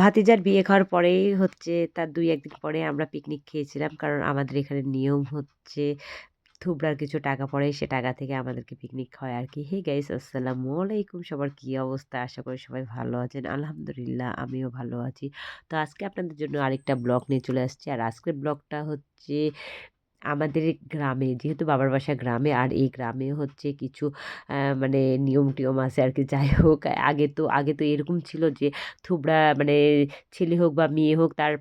ভাতিজার বিয়ে খাওয়ার পরেই হচ্ছে তার ২-১ দিন পরে আমরা পিকনিক খেয়েছিলাম। কারণ আমাদের এখানে নিয়ম হচ্ছে থুবড়ার কিছু টাকা পড়ে, সে টাকা থেকে আমাদেরকে পিকনিক খাওয়ায় আরকি। হে গাইস আসসালামু আলাইকুম। সবার কী অবস্থা? আশা করি সবাই ভালো আছেন। আলহামদুলিল্লাহ, আমিও ভালো আছি। তো আজকে আপনাদের জন্য আরেকটা ব্লগ নিয়ে চলে আসছি। আর আজকের ব্লগটা হচ্ছে আমাদের গ্রামে যেহেতু বাবার বাসা গ্রামে আর এই গ্রামে হচ্ছে কিছু মানে নিয়ম-টিয়ম আছে আর কি যাই হোক আগে তো আগে তো এরকম ছিল যে থুবড়া মানে ছেলে হোক বা মেয়ে হোক তার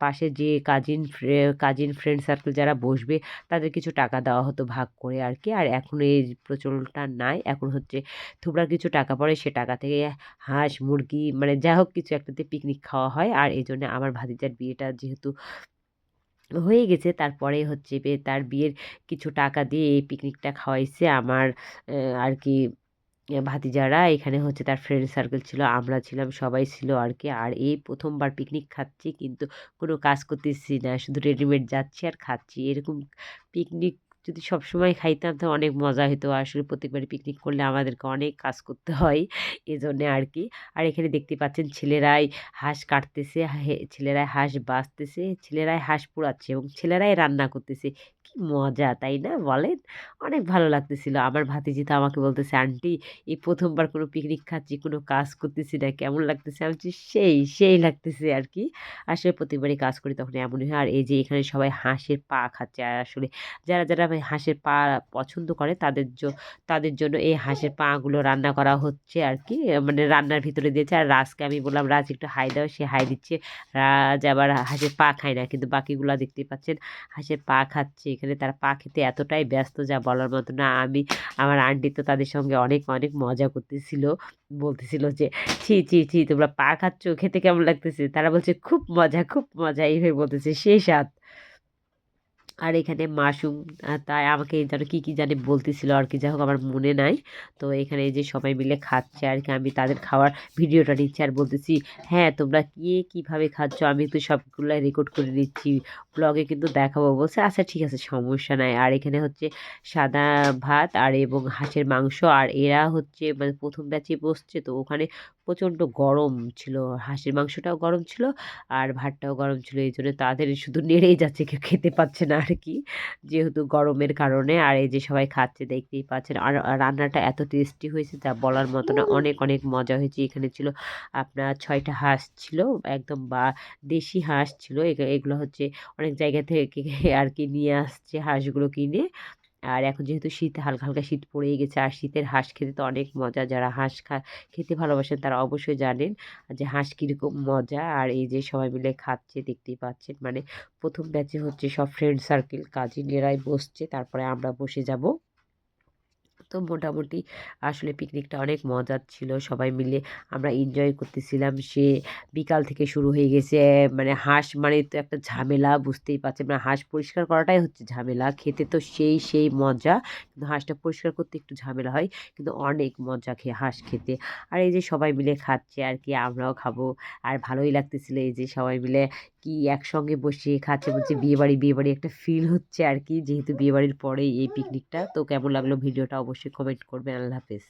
পাশে যে কাজিন কাজিন ফ্রেন্ড সার্কেল যারা বসবে তাদের কিছু টাকা দেওয়া হতো ভাগ করে আর কি আর এখন এই প্রচলনটা নাই। এখন হচ্ছে থুবড়ার কিছু টাকা পড়ে সে টাকা থেকে হাঁস, মুরগি মানে যা হোক কিছু একটাতে পিকনিক খাওয়া হয়। আর এজন্য আমার ভাতিজার বিয়েটা যেহেতু হয়ে গেছে। তারপরে হচ্ছে তার বিয়ের কিছু টাকা দিয়ে এই পিকনিকটা খাওয়াইছে আমার আর কি ভাতিজারা। এখানে হচ্ছে তার ফ্রেন্ড সার্কেল ছিল, আমরা ছিলাম, সবাই ছিল আর কি আর এই প্রথমবার পিকনিক খাচ্ছি, কিন্তু কোনো কাজ করতেছি না। শুধু রেডিমেড যাচ্ছি আর খাচ্ছি। এরকম পিকনিক যদি সবসময় খাইতাম তো অনেক মজা হতো আসলে প্রত্যেকবারই পিকনিক করলে আমাদেরকে অনেক কাজ করতে হয় এজন্যে আর কি আর এখানে দেখতে পাচ্ছেন ছেলেরাই হাঁস কাটতেছে ছেলেরাই হাঁস বাঁচতেছে, ছেলেরাই হাঁস পোড়াচ্ছে এবং ছেলেরাই রান্না করতেছে। কি মজা, তাই না? বলেন। অনেক ভালো লাগতেছিল। আমার ভাতিজি তো আমাকে বলতেছে, আন্টি, এই প্রথমবার কোনো পিকনিক খাচ্ছি, কোনো কাজ করতেছি না। কেমন লাগতেছে? আমি সেই সেই লাগতেছে আর কি আসলে প্রতিবারই কাজ করি তখন এমনই হয়। আর এই যে এখানে সবাই হাঁসের পা খাচ্ছে। আর আসলে যারা যারা হাঁসের পা পছন্দ করে, তাদের জন্য তাদের জন্য এই হাঁসের পাগুলো রান্না করা হচ্ছে আর কি মানে রান্নার ভিতরে দিয়েছে। আর রাজকে আমি বললাম, রাজ, একটু হাই দাও। সে হাই দিচ্ছে। রাজ আবার হাঁসের পা খায় না। কিন্তু বাকিগুলো দেখতে পাচ্ছেন, হাঁসের পা খাচ্ছে। এখানে তারা পা খেতে এতটাই ব্যস্ত যা বলার মতো না। আমি, আমার আন্টি তো তাদের সঙ্গে অনেক অনেক মজা করতেছিল। বলতেছিল যে, ছি ছি ছি, তোমরা পা খাচ্ছ, খেতে কেমন লাগতেছে? তারা বলছে, খুব মজা খুব মজা। এইভাবে বলতেছে সেই স্বাদ। আর এখানে মাশরুম তাই আমাকে যেন কী কী জানি বলতেছিল আর কি, যাই হোক আমার মনে নাই। তো এখানে যে সবাই মিলে খাচ্ছে আর কি, আমি তাদের খাওয়ার ভিডিওটা নিচ্ছি আর বলতেছি হ্যাঁ তোমরা কে কীভাবে খাচ্ছ? আমি তো সবগুলো রেকর্ড করে নিচ্ছি ব্লগে কিন্তু দেখাবো। বলছে আচ্ছা ঠিক আছে, সমস্যা নাই। আর এখানে হচ্ছে সাদা ভাত আর এবং হাঁসের মাংস, আর এরা হচ্ছে মানে প্রথম ব্যাচে বসছে, তো ওখানে প্রচণ্ড গরম ছিল। হাঁসের মাংসটাও গরম ছিল আর ভাতটাও গরম ছিল, এই জন্য তাদের শুধু নেড়েই যাচ্ছে, কেউ খেতে পাচ্ছে না কি। যেহেতু গরমের কারণে আর এই যে সবাই খাচ্ছে দেখতেই পাচ্ছেন। আর রান্নাটা এত টেস্টি হয়েছে যা বলার মতো না। অনেক অনেক মজা হয়েছে। এখানে ছিল আপনার ছয়টা হাঁস ছিল একদম বা দেশি হাঁস ছিল। এগুলো হচ্ছে অনেক জায়গা থেকে আর কি নিয়ে আসছে হাঁসগুলো কিনে আর এখন যেহেতু শীত, হালকা হালকা শীত পড়েই গেছে, আর শীতের হাঁস খেতে তো অনেক মজা। যারা হাঁস খা, খেতে ভালোবাসেন তারা অবশ্যই জানেন যে হাঁস কীরকম মজা। আর এই যে সবাই মিলে খাচ্ছে, দেখতেই পাচ্ছেন। মানে প্রথম ব্যাচে হচ্ছে সব ফ্রেন্ড সার্কেল কাজিনেরাই বসছে, তারপরে আমরা বসে যাব। তো মোটামুটি আসলে পিকনিকটা অনেক মজার ছিল। সবাই মিলে আমরা এনজয় করতেছিলাম। সে বিকাল থেকে শুরু হয়ে গেছে মানে হাঁস মানে তো একটা ঝামেলা, বুঝতেই পারছে মানে হাঁস পরিষ্কার করাটাই হচ্ছে ঝামেলা। খেতে তো সেই সেই মজা, কিন্তু হাঁসটা পরিষ্কার করতে একটু ঝামেলা হয়, কিন্তু অনেক মজা খেয়ে হাঁস খেতে। আর এই যে সবাই মিলে খাচ্ছে আর কি, আমরাও খাব। আর ভালোই লাগতেছিল এই যে সবাই মিলে কি একসঙ্গে বসে খাচ্ছে বলছে বিয়েবাড়ি বিয়েবাড়ি একটা ফিল হচ্ছে আর কি, যেহেতু বিয়েবাড়ির পরেই এই পিকনিকটা তো কেমন লাগল ভিডিওটা অবশ্যই কমেন্ট করবেন আল্লাহ হাফেজ।